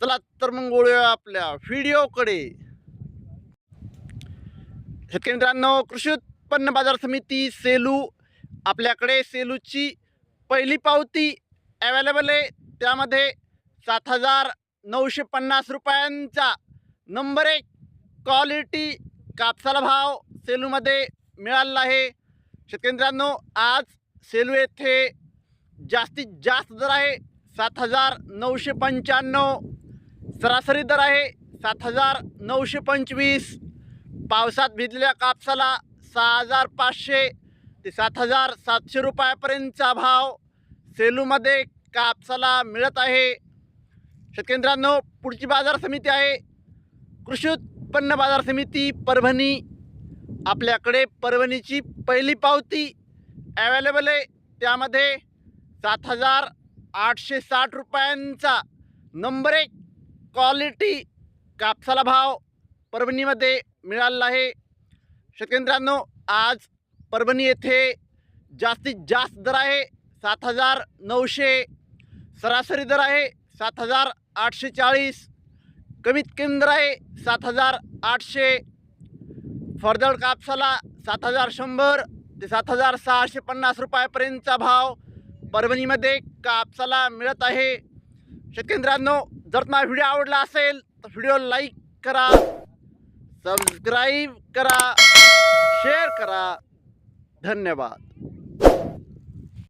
चला तर मग वळूया आपल्या व्हिडिओकडे. शेतकरी मित्रांनो कृषी उत्पन्न बाजार समिती सेलू आपल्याकडे सेलूची पहिली पावती अवेलेबल आहे. त्यामध्ये सात हजार नऊशे पन्नास रुपयांचा नंबर एक क्वालिटी कापसाला भाव सेलूमध्ये मिळालेला आहे. शेतकरी मित्रांनो आज सेलू येथे जास्तीत जास्त दर आहे. सात हजार नऊशे पंच्याण्णव सरासरी दर आहे सात हजार नऊशे पंचवीस. पावसात भिजलेल्या कापसाला सहा हजार पाचशे. ते सात हजार सातशे रुपयापर्यंतचा भाव सेलूमध्ये कापसाला मिळत आहे. शेतकेंद्रांनो पुढची बाजार समिती आहे. कृषी उत्पन्न बाजार समिती परभणी. आपल्याकडे परभणीची पहिली पावती ॲवेलेबल आहे. त्यामध्ये सात हजार आठशे साठ रुपयांचा नंबर एक क्वालिटी कापसाला भाव परभणीमध्ये मिळालेला आहे. शेतकऱ्यांनो आज परभणी येथे जास्तीत जास्त दर आहे. सात हजार नऊशे सरासरी दर आहे. सात हजार आठशे चाळीस. कमीत कमी दर आहे सात हजार आठशे. फरदळ कापसाला सात हजार शंभर. ते सात हजार सहाशे पन्नास रुपयापर्यंतचा भाव परभणीमध्ये कापसाला मिळत आहे. शेतकरी मित्रांनो जर तुम्हाला व्हिडिओ आवडला असेल तर व्हिडिओ लाईक करा सबस्क्राईब करा शेअर करा. धन्यवाद.